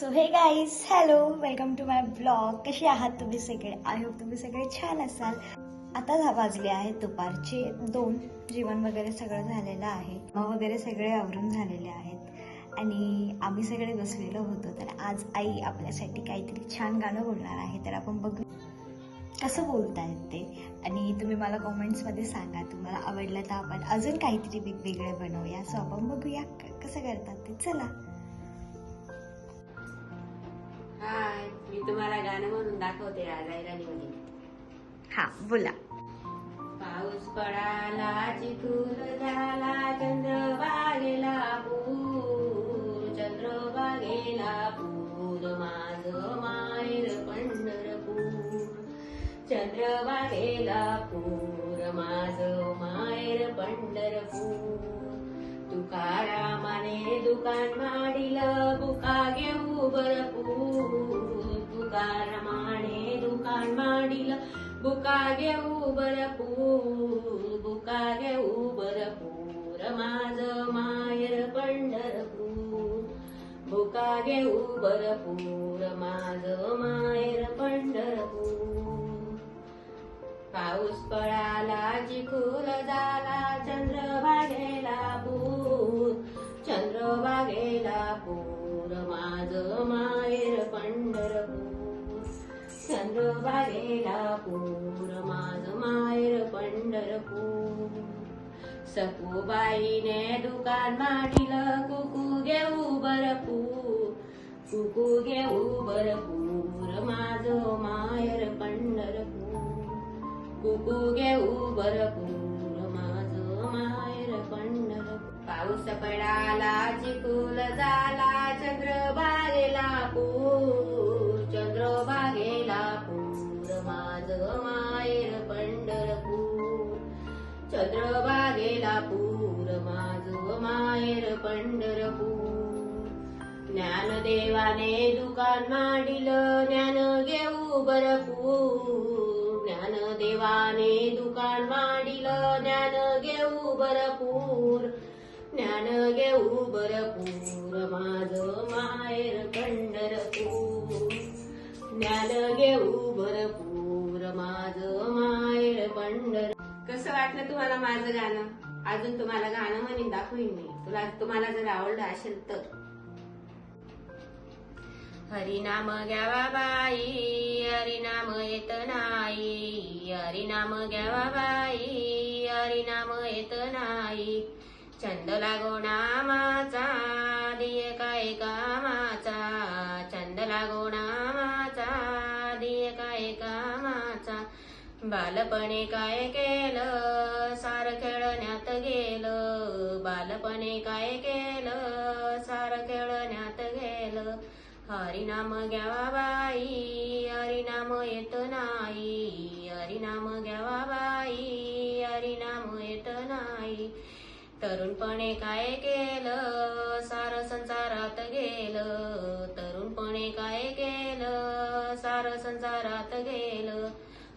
So hey guys hello welcome to my blog कसे आहात तुम्ही सगळे? आय होप तुम्ही सगळे छान असाल. आता दहा वाजले आहेत दुपारचे दोन. जेवण वगैरे सगळं झालेलं आहे. मग वगैरे सगळे आवरून झालेले आहेत. आणि आम्ही सगळे बसलेलो होतो. तर आज आई आपल्यासाठी काहीतरी छान गाणं बोलणार आहे. तर आपण बघू कसं बोलतायत ते. आणि तुम्ही मला कॉमेंट्समध्ये सांगा. तुम्हाला आवडलं तर आपण अजून काहीतरी वेगवेगळे बनवूया. सो आपण बघूया क- कसं करतात ते. चला. गाणं म्हणून दाखवते आज ऐराणीमध्ये. हा बोला. पाऊस पडाला चिखूल झाला चंद्रभागेला पूर चंद्रभागेला पूर माझ माहेर पंढरपूर. चंद्रभागेला पूर माझ माहेर पंढरपूर. तुकारामाने दुकान माडिल बुका घेऊ भरपूर. तुकारामाने दुकान माडिल बुका घेऊ भरपूर ಬುಕಾಗೆ घेऊ भरपूर माझ माहेर पंढरपूर बुका घेऊ भरपूर माझ माहेर पंढरपूर पाऊस पळाला चिखूल झाला चंद्रभागेला पूर चंद्रभागेला पूर चंद्रभागेला पूर माझ मायर पंढरपूर सखूबाईने दुकान मांडिलं कुकू घेऊ बरपूर कुकू घेऊ बरपूर माझ मायर पंढरपूर कुकू घेऊ बरपूर माझ मायर पंढरपूर पाऊस पडाला चिकूल झाला गेला पूर माझ माहेर पंढरपूर. ज्ञानदेवाने दुकान मांडिलं ज्ञान घेऊ भरपूर. ज्ञानदेवाने दुकान मांडिलं ज्ञान घेऊ भरपूर. ज्ञान घेऊ भरपूर माझ माहेर पंढरपूर. ज्ञान घेऊ भरपूर माझ माहेर पंढर कसं वाटलं तुम्हाला माझं गाणं? अजून तुम्हाला गाणं म्हणून दाखवीन मी. तुला तुम्हाला जर आवडलं असेल तर. हरिनाम घ्यावा बाई हरिनाम येत नाही. हरिनाम घ्यावा बाई हरिनाम येत नाही. छंद लागो नामाचा बालपणे काय केलं? सार खेळण्यात गेलं. बालपणे काय केलं? सार खेळण्यात गेलं. हरिनाम घ्यावा बाई हरिनाम येत नाही. हरिनाम घ्यावा बाई हरिनाम येत नाही. तरुणपणे काय केलं? सार संसारात गेलं.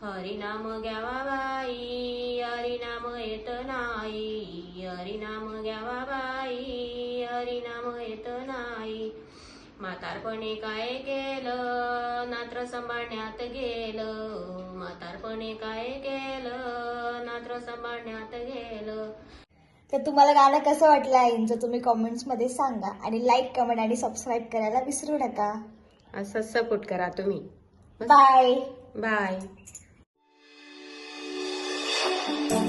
हरिनाम घ्यावा बाई हरिनाम येत नाही. हरिनाम घ्यावा बाई हरिनाम येत नाही. म्हातारपणे काय केलं? नात्र सांभाळण्यात गेलं. म्हातारपणे काय केलं? नात्र सांभाळण्यात गेलं. तर तुम्हाला गाणं कसं वाटलं आईंचं तुम्ही कॉमेंट्समध्ये सांगा आणि लाईक कमेंट आणि सबस्क्राईब करायला विसरू नका. असंच सपोर्ट करा तुम्ही. Bye bye Thank you.